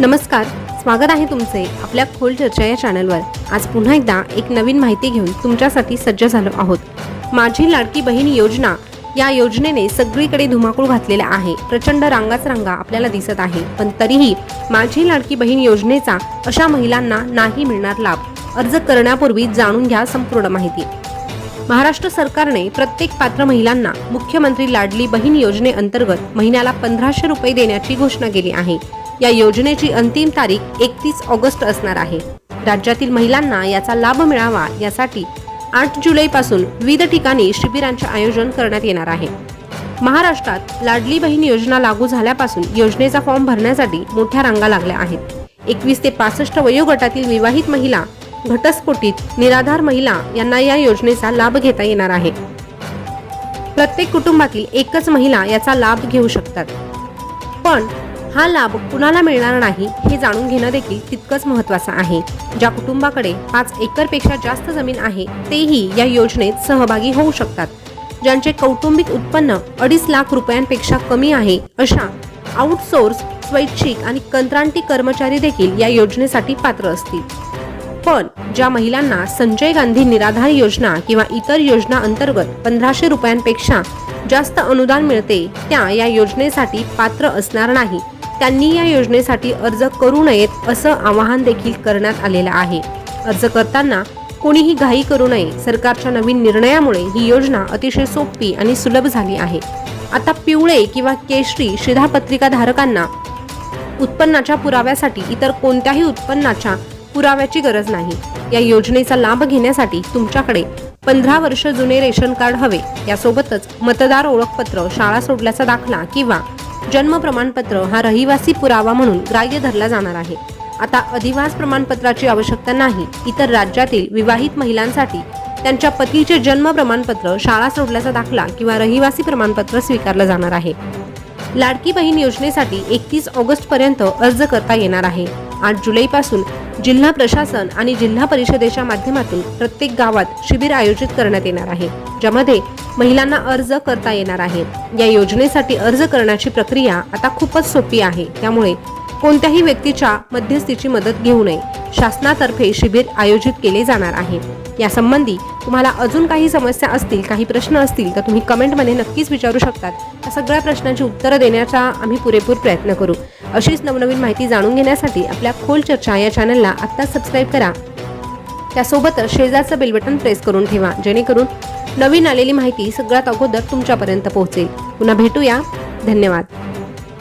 नमस्कार स्वागत आहे तुमचे आपल्या खोल चर्चा या चॅनलवर. आज पुन्हा एकदा एक नवीन माहिती घेऊन तुमच्यासाठी सज्ज झालो आहोत. माझी लाडकी बहीण योजना या योजनेने सगळीकडे धुमाकूळ घातलेला आहे. प्रचंड रांगाच रांगा आपल्याला दिसत आहे. पण तरीही माझी लाडकी बहीण योजनेचा अशा महिलांना नाही मिळणार लाभ. अर्ज करण्यापूर्वी जाणून घ्या संपूर्ण माहिती. महाराष्ट्र सरकारने प्रत्येक पात्र महिलांना मुख्यमंत्री लाडली बहीण योजनेअंतर्गत महिन्याला पंधराशे रुपये देण्याची घोषणा केली आहे. या योजनेची अंतिम तारीख एकतीस ऑगस्ट असणार आहे. राज्यातील महिलांना याचा लाभ मिळावा यासाठी आठ जुलैपासून विविध ठिकाणी शिबिरांचे आयोजन करण्यात येणार आहे. महाराष्ट्रात लाडली बहीण योजना लागू झाल्यापासून योजनेचा फॉर्म भरण्यासाठी मोठ्या रांगा लागल्या आहेत. एकवीस ते पासष्ट वयोगटातील विवाहित महिला घटस्फोटीत निराधार महिला यांना या योजनेचा लाभ घेता येणार आहे. प्रत्येक कुटुंबातील एकच महिला याचा लाभ घेऊ शकतात. पण हा लाभ कुणाला मिळणार नाही हे जाणून घेणं देखील तितकंच महत्त्वाचं आहे. ज्या कुटुंबाकडे पाच एकरपेक्षा जास्त जमीन आहे तेही या योजनेत सहभागी होऊ शकतात. ज्यांचे कौटुंबिक उत्पन्न अडीच लाख रुपयांपेक्षा कमी आहे अशा आउटसोर्स स्वैच्छिक आणि कंत्राटी कर्मचारी देखील या योजनेसाठी पात्र असतील. पण ज्या महिलांना संजय गांधी निराधार योजना किंवा इतर योजना अंतर्गत पंधराशे रुपयांपेक्षा जास्त अनुदान मिळते त्या या योजनेसाठी पात्र असणार नाही. त्यांनी या योजनेसाठी अर्ज करू नयेत असं आवाहन देखील करण्यात आलेलं आहे. अर्ज करताना कोणीही घाई करू नये. सरकारच्या नवीन निर्णयामुळे ही योजना अतिशय सोपी आणि सुलभ झाली आहे. आता पिवळे किंवा केशरी शिधापत्रिका धारकांना उत्पन्नाच्या पुराव्यासाठी इतर कोणत्याही उत्पन्नाच्या पुराव्याची गरज नाही. या योजनेचा लाभ घेण्यासाठी तुमच्याकडे पंधरा वर्ष जुने रेशन कार्ड हवे. यासोबतच मतदार ओळखपत्र शाळा सोडल्याचा दाखला किंवा जन्म प्रमाणपत्र हा रहिवासी पुरावा म्हणून ग्राह्य धरला जाणार आहे. आता अधिवास प्रमाणपत्राची आवश्यकता नाही इतर राज्यातील विवाहित महिलांसाठी त्यांच्या पतीचे जन्म प्रमाणपत्र शाळा सोडल्याचा दाखला किंवा रहिवासी प्रमाणपत्र स्वीकारलं जाणार आहे. लाडकी बहीण योजनेसाठी एकतीस ऑगस्ट पर्यंत अर्ज करता येणार आहे. आठ जुलैपासून जिल्हा प्रशासन आणि जिल्हा परिषदेच्या माध्यमातून प्रत्येक गावात शिबिर आयोजित करण्यात येणार आहे ज्यामध्ये महिलांना अर्ज करता येणार आहे या योजनेसाठी अर्ज करण्याची प्रक्रिया आता खूपच सोपी आहे. त्यामुळे कोणत्याही व्यक्तीच्या मध्यस्थीची मदत घेऊ नये. शासनातर्फे शिबिर आयोजित केले जाणार आहे. यासंबंधी तुम्हाला अजून काही समस्या असतील काही प्रश्न असतील तर तुम्ही कमेंटमध्ये नक्कीच विचारू शकतात. त्या सगळ्या प्रश्नांची उत्तरं देण्याचा आम्ही पुरेपूर प्रयत्न करू. अशीच नवनवीन माहिती जाणून घेण्यासाठी आपल्या खोल चर्चा या चॅनलला आत्ताच सबस्क्राईब करा. त्यासोबतच शेजारचं बेल बटन प्रेस करून ठेवा जेणेकरून नवीन आलेली माहिती सगळ्यात अगोदर तुमच्यापर्यंत पोहोचेल. पुन्हा भेटूया. धन्यवाद.